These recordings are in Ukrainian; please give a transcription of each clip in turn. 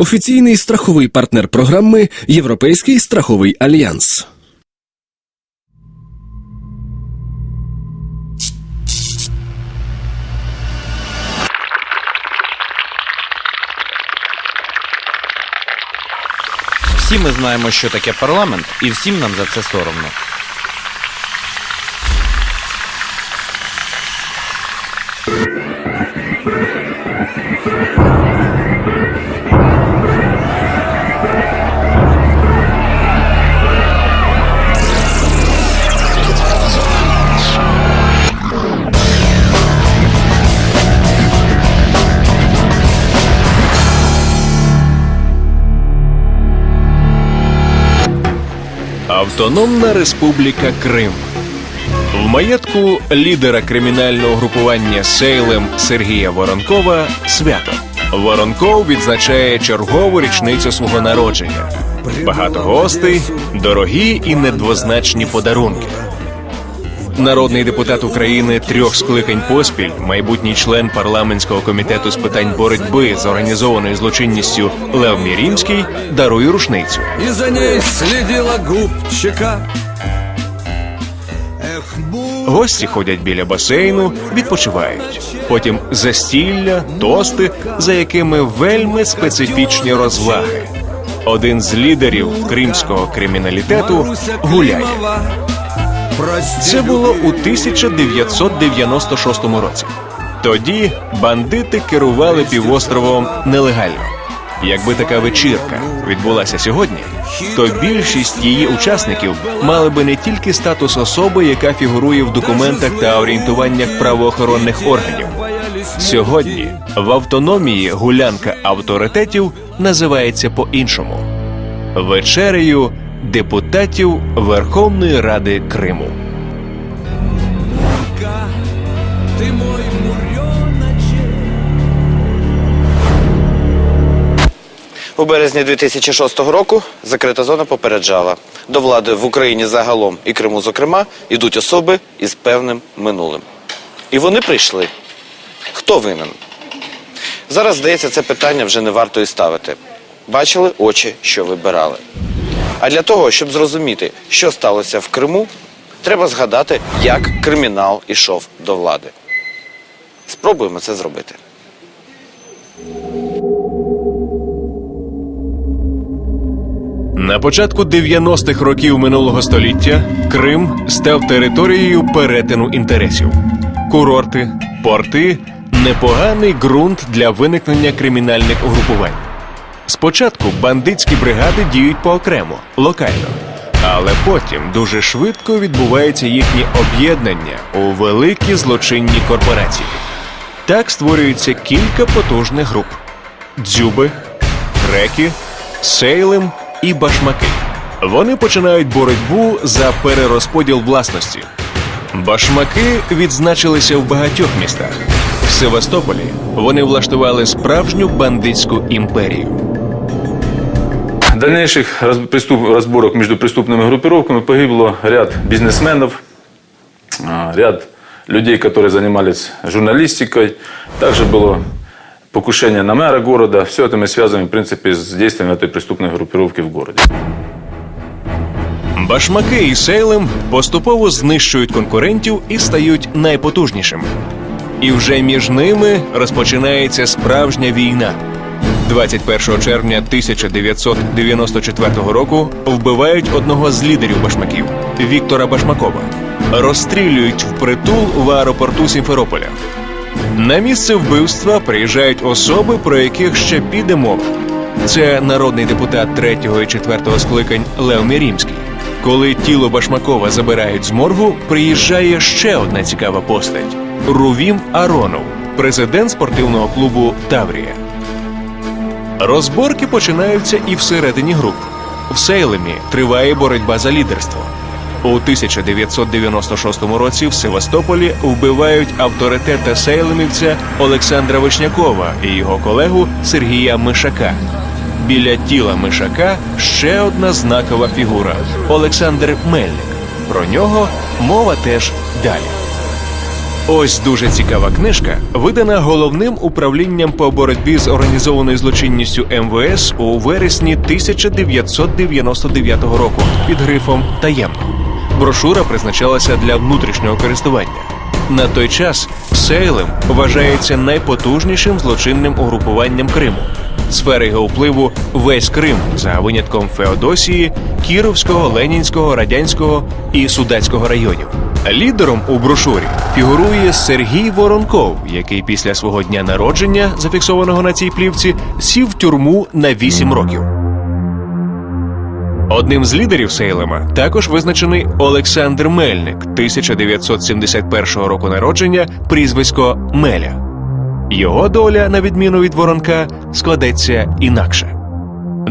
офіційний страховий партнер програми Європейський страховий альянс. Всі ми знаємо, що таке парламент, і всім нам за це соромно. Автономна Республіка Крим. В маєтку лідера кримінального групування Сейлем Сергія Воронкова свято. Воронков відзначає чергову річницю свого народження. Багато гостей, дорогі і недвозначні подарунки. Народний депутат України трьох скликань поспіль, майбутній член парламентського комітету з питань боротьби з організованою злочинністю Лев Мірімський дарує рушницю. И за ней следила губчика. Гості ходять біля басейну, відпочивають. Потім застілля, тости, за якими вельми специфічні розваги. Один з лідерів кримського криміналітету гуляє. Це було у 1996 році. Тоді бандити керували півостровом нелегально. Якби така вечірка відбулася сьогодні, то більшість її учасників мали би не тільки статус особи, яка фігурує в документах та орієнтуваннях правоохоронних органів. Сьогодні в автономії гулянка авторитетів називається по-іншому вечерею депутатів Верховної Ради Криму. У березні 2006 року закрита зона попереджала. До влади в Україні загалом і Криму, зокрема, йдуть особи із певним минулим. І вони прийшли. Хто винен? Зараз, здається, це питання вже не варто і ставити. Бачили очі, що вибирали. А для того, щоб зрозуміти, що сталося в Криму, треба згадати, як кримінал ішов до влади. Спробуємо це зробити. На початку 90-х років минулого століття Крим став територією перетину інтересів. Курорти, порти непоганий ґрунт для виникнення кримінальних угрупувань. Спочатку бандитські бригади діють поокремо, локально, але потім дуже швидко відбувається їхнє об'єднання у великі злочинні корпорації. Так створюється кілька потужних груп: дзюби, греки, сейлем і башмаки. Вони починають боротьбу за перерозподіл власності. Башмаки відзначилися в багатьох містах. В Севастополі вони влаштували справжню бандитську імперію дальнейших раз- преступ- разборок между преступными группировками погибло ряд бизнесменов, а, ряд людей, которые занимались журналистикой. Также было покушение на мэра города. Все это мы связываем, в принципе, с действиями этой преступной группировки в городе. Башмаки і сейлем поступово знищують конкурентів і стають найпотужнішими. І вже між ними розпочинається справжня війна. 21 червня 1994 року вбивають одного з лідерів башмаків Віктора Башмакова. Розстрілюють впритул в аеропорту Сімферополя. На місце вбивства приїжджають особи, про яких ще піде мова. Це народний депутат третього і четвертого скликань Лев Мірімський. Коли тіло Башмакова забирають з моргу, приїжджає ще одна цікава постать Рувім Аронов, президент спортивного клубу Таврія. Розборки починаються і всередині груп. В Сейлемі триває боротьба за лідерство. У 1996 році в Севастополі вбивають авторитета сейлемівця Олександра Вишнякова і його колегу Сергія Мишака. Біля тіла Мишака ще одна знакова фігура Олександр Мельник. Про нього мова теж далі. Ось дуже цікава книжка, видана головним управлінням по боротьбі з організованою злочинністю МВС у вересні 1999 року під грифом Таємно. Брошура призначалася для внутрішнього користування. На той час Сейлем вважається найпотужнішим злочинним угрупуванням Криму. Сфери його впливу весь Крим за винятком Феодосії, Кіровського, Ленінського, Радянського і Судацького районів. Лідером у брошурі фігурує Сергій Воронков, який після свого дня народження, зафіксованого на цій плівці, сів в тюрму на 8 років. Одним з лідерів Сейлема також визначений Олександр Мельник, 1971 року народження, прізвисько Меля. Його доля, на відміну від Воронка, складеться інакше.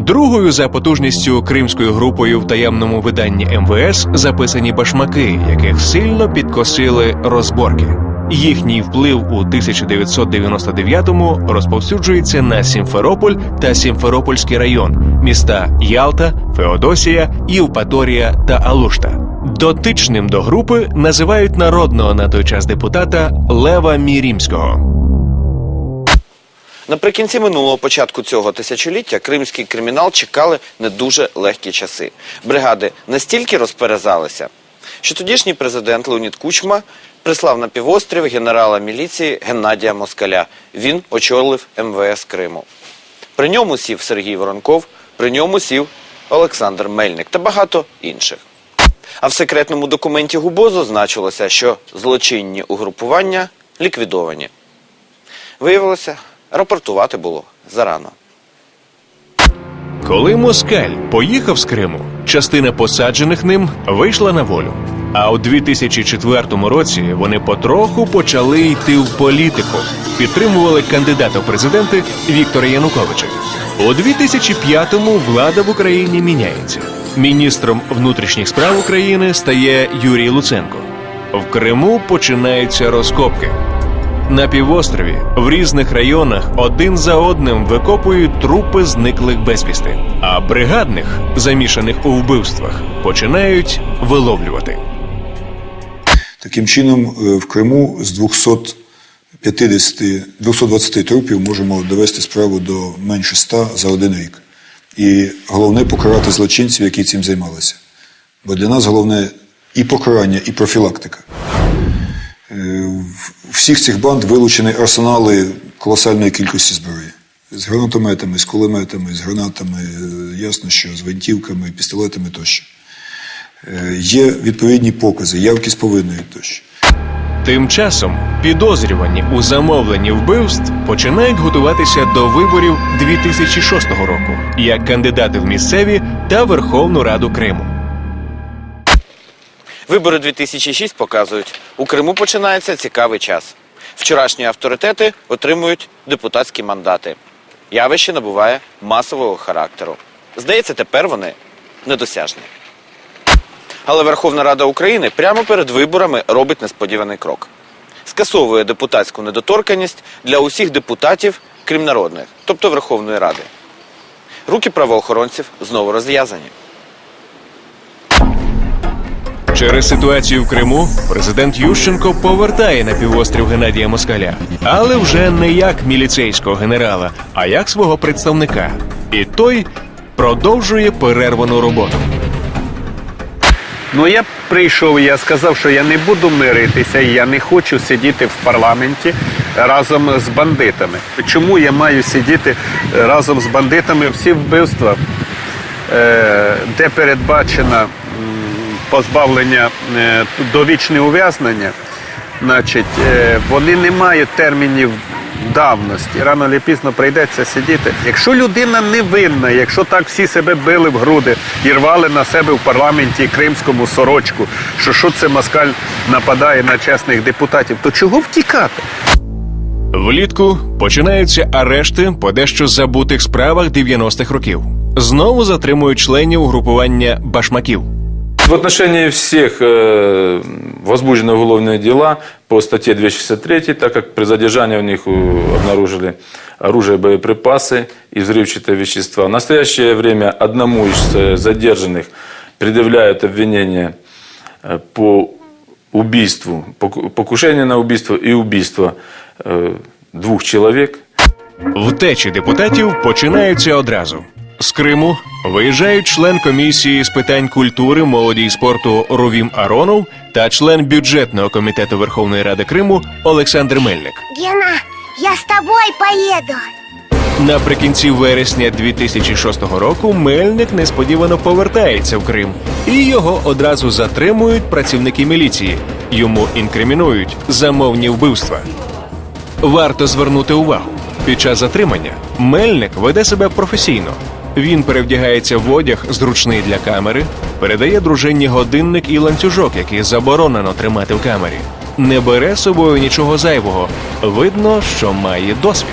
Другою за потужністю кримською групою в таємному виданні МВС записані башмаки, яких сильно підкосили розборки. Їхній вплив у 1999-му розповсюджується на Сімферополь та Сімферопольський район, міста Ялта, Феодосія, Євпаторія та Алушта. Дотичним до групи називають народного на той час депутата Лева Мірімського. Наприкінці минулого початку цього тисячоліття кримський кримінал чекали не дуже легкі часи. Бригади настільки розперезалися, що тодішній президент Леонід Кучма прислав на півострів генерала міліції Геннадія Москаля. Він очолив МВС Криму. При ньому сів Сергій Воронков, при ньому сів Олександр Мельник та багато інших. А в секретному документі Губозу значилося, що злочинні угрупування ліквідовані. Виявилося, рапортувати було зарано. Коли Москаль поїхав з Криму, частина посаджених ним вийшла на волю. А у 2004 році вони потроху почали йти в політику, підтримували кандидата в президенти Віктора Януковича. У 2005-му влада в Україні міняється. Міністром внутрішніх справ України стає Юрій Луценко. В Криму починаються розкопки. На півострові в різних районах один за одним викопують трупи зниклих безвісти, а бригадних, замішаних у вбивствах, починають виловлювати. Таким чином, е, в Криму з 250, 220 трупів можемо довести справу до менше 100 за один рік. І головне покарати злочинців, які цим займалися. Бо для нас головне і покарання, і профілактика. Е, В всіх цих банд вилучені арсенали колосальної кількості зброї. З гранатометами, з кулеметами, з гранатами, е, ясно, що з гвинтівками, пістолетами тощо. Е, Є відповідні покази, явки з повинною тощо. Тим часом підозрювані у замовленні вбивств починають готуватися до виборів 2006 року як кандидати в місцеві та Верховну Раду Криму. Вибори 2006 показують, у Криму починається цікавий час. Вчорашні авторитети отримують депутатські мандати. Явище набуває масового характеру. Здається, тепер вони недосяжні. Але Верховна Рада України прямо перед виборами робить несподіваний крок. Скасовує депутатську недоторканність для усіх депутатів, крім народних, тобто Верховної Ради. Руки правоохоронців знову розв'язані. Через ситуацію в Криму президент Ющенко повертає на півострів Геннадія Москаля, але вже не як міліцейського генерала, а як свого представника. І той продовжує перервану роботу. Ну я прийшов, я сказав, що я не буду миритися, і я не хочу сидіти в парламенті разом з бандитами. Чому я маю сидіти разом з бандитами всі вбивства, е, де передбачено м, позбавлення е, довічне ув'язнення, значить, е, вони не мають термінів давності. Рано чи пізно прийдеться сидіти. Якщо людина не винна, якщо так всі себе били в груди і рвали на себе в парламенті кримському сорочку, що що це москаль нападає на чесних депутатів, то чого втікати? Влітку починаються арешти по дещо забутих справах 90-х років. Знову затримують членів угрупування башмаків В отношении всех э, возбуждены уголовные дела по статье 263, так как при задержании у них э, обнаружили оружие, боеприпасы и взрывчатые вещества. В настоящее время одному из э, задержанных предъявляют обвинение э, по убийству, поку- покушение на убийство и убийство э, двух человек. Втечі депутатів починаються одразу. З Криму виїжджають член комісії з питань культури, молоді і спорту Рувім Аронов та член бюджетного комітету Верховної Ради Криму Олександр Мельник. Гена, я с тобой поеду. Наприкінці вересня 2006 року Мельник несподівано повертається в Крим, і його одразу затримують працівники міліції. Йому інкримінують замовні вбивства. Варто звернути увагу. Під час затримання Мельник веде себе професійно. Він перевдягається в одяг, зручний для камери, передає дружині годинник і ланцюжок, який заборонено тримати в камері. Не бере собою нічого зайвого. Видно, що має досвід.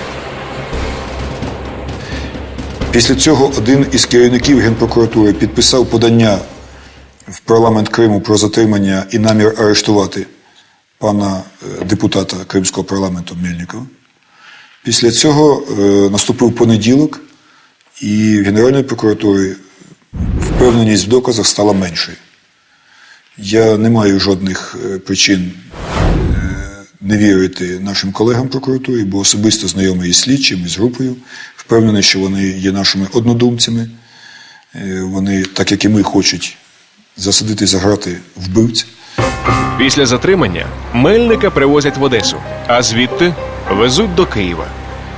Після цього один із керівників Генпрокуратури підписав подання в парламент Криму про затримання і намір арештувати пана е, депутата Кримського парламенту Мельникова. Після цього е, наступив понеділок, і в Генеральної прокуратури впевненість в доказах стала меншою. Я не маю жодних е, причин не вірити нашим колегам прокуратурі, бо особисто знайомий із слідчим, із групою. Впевнений, що вони є нашими однодумцями. Е, Вони, так як і ми, хочуть засадити за грати вбивця. Після затримання Мельника привозять в Одесу, а звідти везуть до Києва.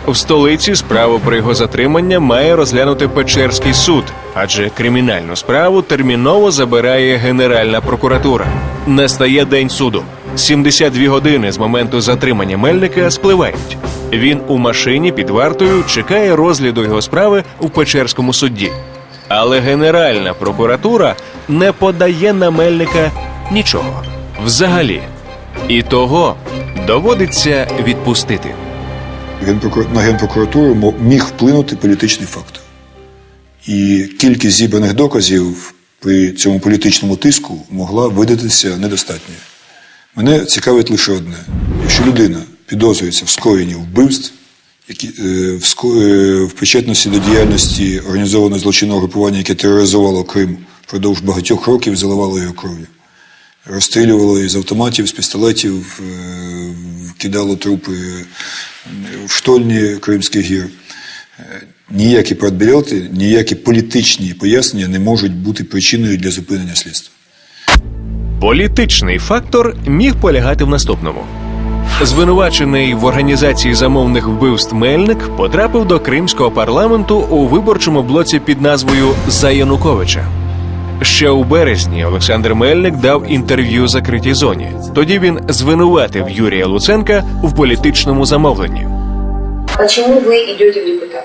В столиці справу про його затримання має розглянути Печерський суд, адже кримінальну справу терміново забирає Генеральна прокуратура. Настає день суду. 72 години з моменту затримання Мельника спливають. Він у машині під вартою чекає розгляду його справи у Печерському суді. Але Генеральна прокуратура не подає на Мельника нічого. Взагалі. І того доводиться відпустити. На Генпрокуратуру міг вплинути політичний фактор. І кількість зібраних доказів при цьому політичному тиску могла видатися недостатньою. Мене цікавить лише одне: якщо людина підозрюється в скоєнні вбивств, які, е, е, в причетності до діяльності організованого злочинного групування, яке тероризувало Крим впродовж багатьох років, заливало його кров'ю, розстрілювало із автоматів, з пістолетів, е, кидало трупи е, в штольні Кримських гір. Е, Ніякі продбілети, ніякі політичні пояснення не можуть бути причиною для зупинення слідства. Політичний фактор міг полягати в наступному. Звинувачений в організації замовних вбивств Мельник потрапив до кримського парламенту у виборчому блоці під назвою За Януковича. Ще у березні Олександр Мельник дав інтерв'ю закритій зоні. Тоді він звинуватив Юрія Луценка в політичному замовленні. Почему вы идете в депутаты?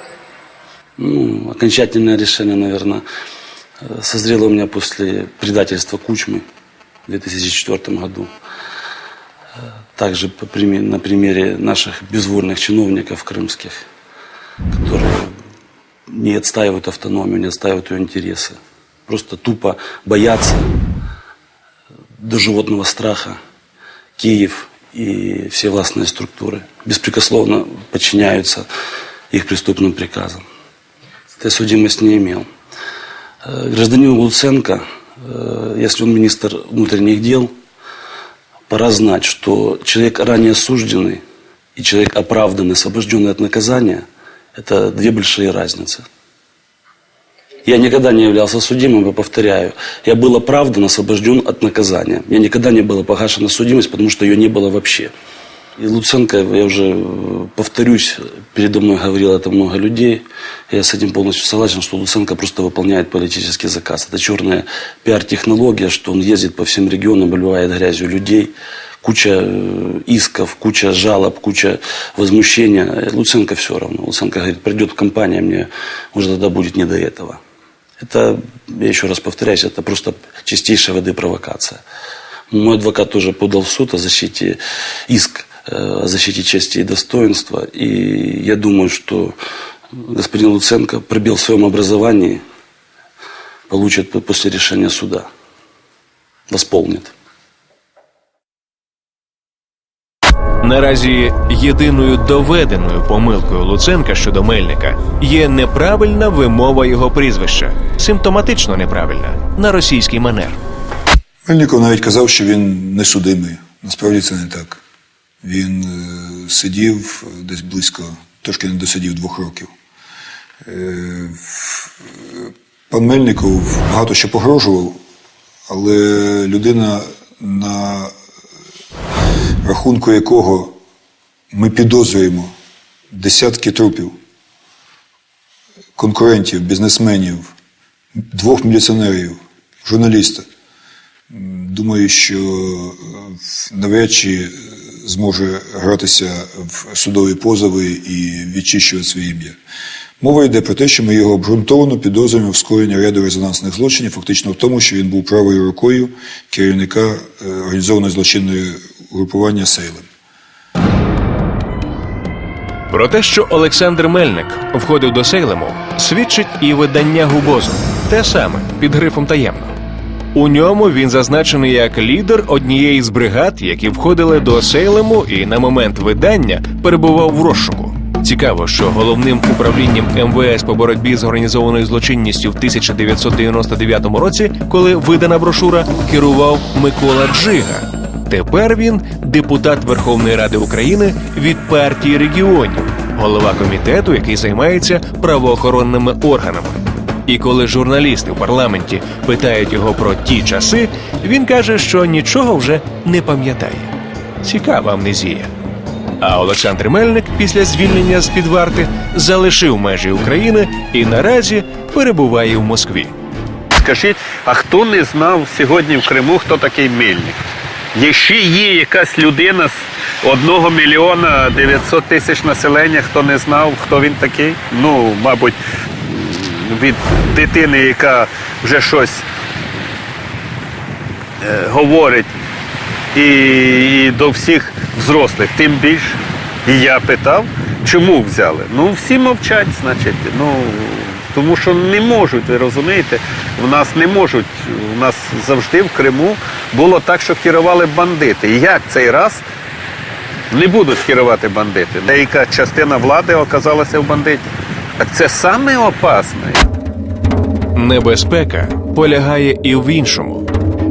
Ну, окончательное решение, наверное, э, созрело у меня после предательства Кучмы в 2004 году. Э, Также по приме- на примере наших безвольных чиновников крымских, которые не отстаивают автономию, не отстаивают ее интересы. Просто тупо боятся до животного страха Киев и все властные структуры беспрекословно подчиняются их преступным приказам. Ты судимость не имел. Э, Гражданин Луценко, э, если он министр внутренних дел, пора знать, что человек ранее осужденный и человек оправданный, освобожденный от наказания, это две большие разницы. Я никогда не являлся судимым, и повторяю, я был оправдан, освобожден от наказания. Я никогда не была погашена судимость, потому что ее не было вообще. И Луценко, я уже э, повторюсь, передо мной говорило это много людей. Я с этим полностью согласен, что Луценко просто выполняет политический заказ. Это черная пиар-технология, что он ездит по всем регионам, обливает грязью людей. Куча э, исков, куча жалоб, куча возмущения. Луценко все равно. Луценко говорит, придет компания, мне уже тогда будет не до этого. Это, я еще раз повторяюсь, это просто чистейшая воды провокация. Мой адвокат тоже подал в суд о защите, иск э, о защите чести и достоинства. И я думаю, что господин Луценко пробел в своем образовании, получит после решения суда. Восполнит. Наразі єдиною доведеною помилкою Луценка щодо Мельника є неправильна вимова його прізвища, симптоматично неправильна на російський манер. Мельников навіть казав, що він не судимий. Насправді це не так. Він е, сидів десь близько, трошки не досидів двох років. Е, е, пан Мельников багато що погрожував, але людина, на рахунку якого ми підозрюємо десятки трупів конкурентів, бізнесменів, двох міліціонерів, журналіста. Думаю, що е, навряд чи е, зможе гратися в судові позови і відчищувати своє ім'я. Мова йде про те, що ми його обґрунтовано підозрюємо в скоєнні ряду резонансних злочинів, фактично в тому, що він був правою рукою керівника е, організованої злочинної групування Сейлем. Про те, що Олександр Мельник входив до Сейлему, свідчить і видання Губозу, те саме під грифом таємно. У ньому він зазначений як лідер однієї з бригад, які входили до Сейлему і на момент видання перебував в розшуку. Цікаво, що головним управлінням МВС по боротьбі з організованою злочинністю в 1999 році, коли видана брошура, керував Микола Джига. Тепер він депутат Верховної Ради України від партії регіонів, голова комітету, який займається правоохоронними органами. І коли журналісти в парламенті питають його про ті часи, він каже, що нічого вже не пам'ятає. Цікава амнезія. А Олександр Мельник після звільнення з під варти залишив межі України і наразі перебуває в Москві. Скажіть, а хто не знав сьогодні в Криму, хто такий мельник? Якщо є якась людина з одного мільйона 900 тисяч населення, хто не знав, хто він такий, ну, мабуть, від дитини, яка вже щось е, говорить, і, і до всіх взрослих, тим більше. І я питав, чому взяли? Ну, всі мовчать, значить. Ну, тому що не можуть, ви розумієте, в нас не можуть. У нас завжди в Криму було так, що керували бандити. Як цей раз не будуть керувати бандити? Деяка частина влади оказалася в бандитів. Так це саме опасне. Небезпека полягає і в іншому.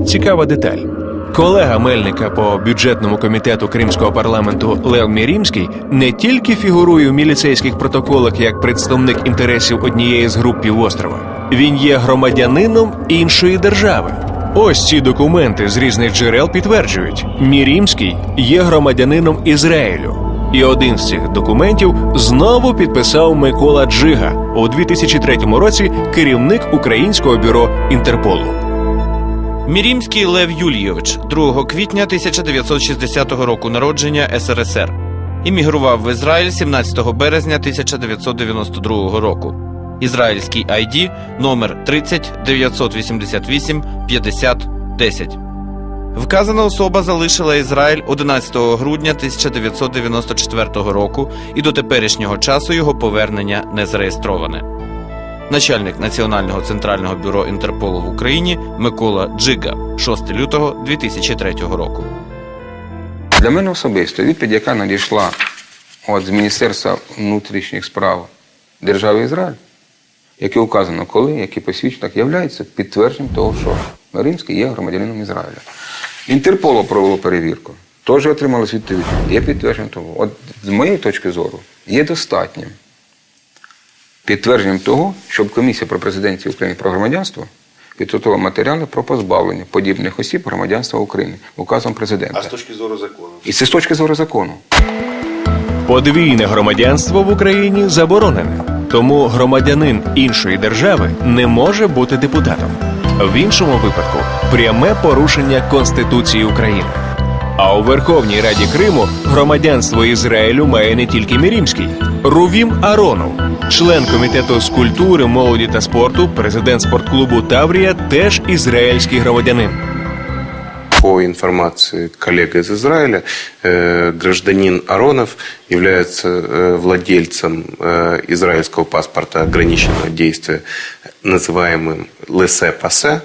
Цікава деталь. Колега Мельника по бюджетному комітету Кримського парламенту Лев Мірімський не тільки фігурує в міліцейських протоколах як представник інтересів однієї з груп півострова, він є громадянином іншої держави. Ось ці документи з різних джерел підтверджують: Мірімський є громадянином Ізраїлю. І один з цих документів знову підписав Микола Джига у 2003 році керівник українського бюро Інтерполу. Мірімський Лев Юлійович 2 квітня 1960 року народження СРСР. Іммігрував в Ізраїль 17 березня 1992 року. Ізраїльський ID номер 30 988 50 10. Вказана особа залишила Ізраїль 11 грудня 1994 року і до теперішнього часу його повернення не зареєстроване. Начальник Національного центрального бюро Інтерполу в Україні Микола Джига 6 лютого 2003 року. Для мене особисто відповідь, яка надійшла от, з Міністерства внутрішніх справ держави Ізраїль, яке вказано, коли, які посвідчення, являється підтвердженням того, що Римський є громадянином Ізраїля. Інтерполо провело перевірку. Теж отрималось відповідь. Є підтвердження того. От з моєї точки зору, є достатнім підтвердженням того, щоб комісія про президентів України про громадянство підготувала матеріали про позбавлення подібних осіб громадянства України указом президента. А з точки зору закону? І це з точки зору закону. Подвійне громадянство в Україні заборонене, тому громадянин іншої держави не може бути депутатом. В іншому випадку пряме порушення Конституції України. А у Верховній Раді Криму громадянство Ізраїлю має не тільки Мірімський, Рувім Аронов, член комітету з культури, молоді та спорту, президент спортклубу Таврія, теж ізраїльський громадянин. По информации коллег из Израиля, э, гражданин Аронов является э, владельцем э, израильского паспорта ограниченного действия, называемым лесе-пасе.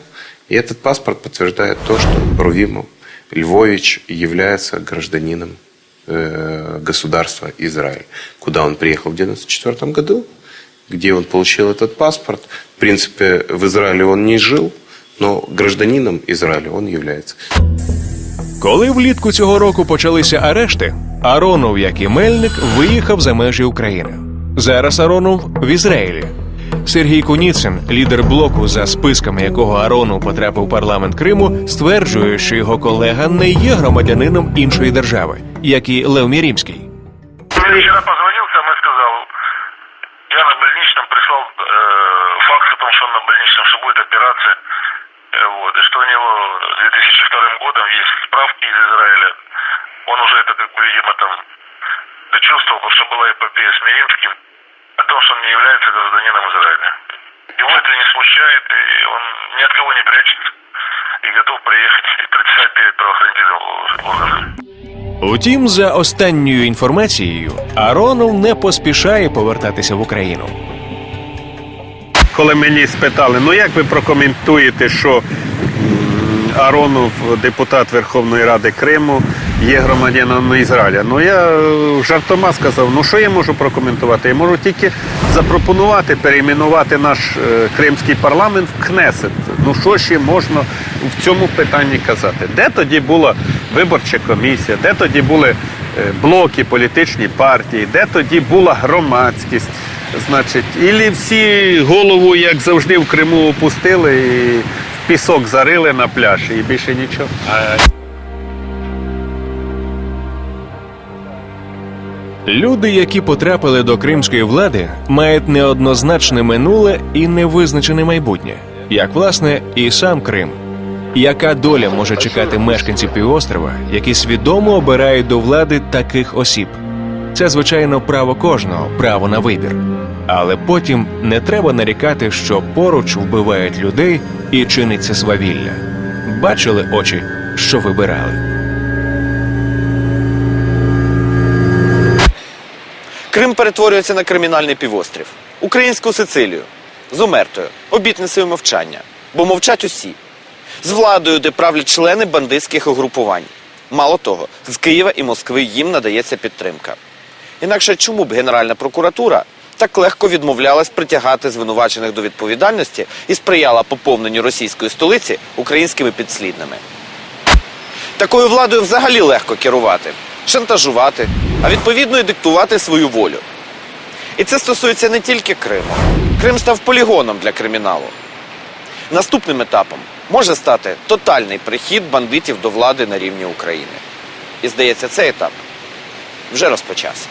И этот паспорт подтверждает то, что Рувимов Львович является гражданином э, государства Израиль, куда он приехал в 1994 году, где он получил этот паспорт. В принципе, в Израиле он не жил, но гражданином Израиля он является. Коли влітку цього року почалися арешти, Аронов, як і Мельник, виїхав за межі України. Зараз Аронов в Ізраїлі. Сергій Куніцин, лідер блоку, за списками якого Аронов потрапив в парламент Криму, стверджує, що його колега не є громадянином іншої держави, як і Лев Мірімський. Вчера позвонил там и сказал, я на больничном прислал э, факс о том, что он на больничном, что будет операция, э, вот, и что у него с 2002 годом есть справки из Израиля. Он уже это, как бы, видимо, там дочувствовал, потому что была эпопея с Миримским, о том, что он не является гражданином Израиля. Его это не смущает, и он ни от кого не прячется, и готов приехать и предстать перед правоохранительным органом. Утім, за останньою інформацією, Аронов не поспішає повертатися в Україну. Коли мені спитали, ну як ви прокоментуєте, що Аронов, депутат Верховної Ради Криму, є громадянином Ізраїля? Ну я е, жартома сказав, ну що я можу прокоментувати? Я можу тільки запропонувати перейменувати наш е, кримський парламент в Кнесет. Ну що ще можна в цьому питанні казати? Де тоді була виборча комісія, де тоді були е, блоки, політичні партії, де тоді була громадськість? Значить, ілі всі голову, як завжди, в Криму опустили і пісок зарили на пляж, і більше нічого. Люди, які потрапили до кримської влади, мають неоднозначне минуле і невизначене майбутнє, як власне і сам Крим. Яка доля може чекати мешканців півострова, які свідомо обирають до влади таких осіб? Це звичайно право кожного, право на вибір. Але потім не треба нарікати, що поруч вбивають людей і чиниться свавілля. Бачили очі, що вибирали. Крим перетворюється на кримінальний півострів. Українську Сицилію. З омертою, обітницею мовчання. Бо мовчать усі. З владою, де правлять члени бандитських угрупувань. Мало того, з Києва і Москви їм надається підтримка. Інакше чому б Генеральна прокуратура так легко відмовлялась притягати звинувачених до відповідальності і сприяла поповненню російської столиці українськими підслідними? Такою владою взагалі легко керувати, шантажувати, а відповідно і диктувати свою волю. І це стосується не тільки Криму. Крим став полігоном для криміналу. Наступним етапом може стати тотальний прихід бандитів до влади на рівні України. І здається, цей етап вже розпочався.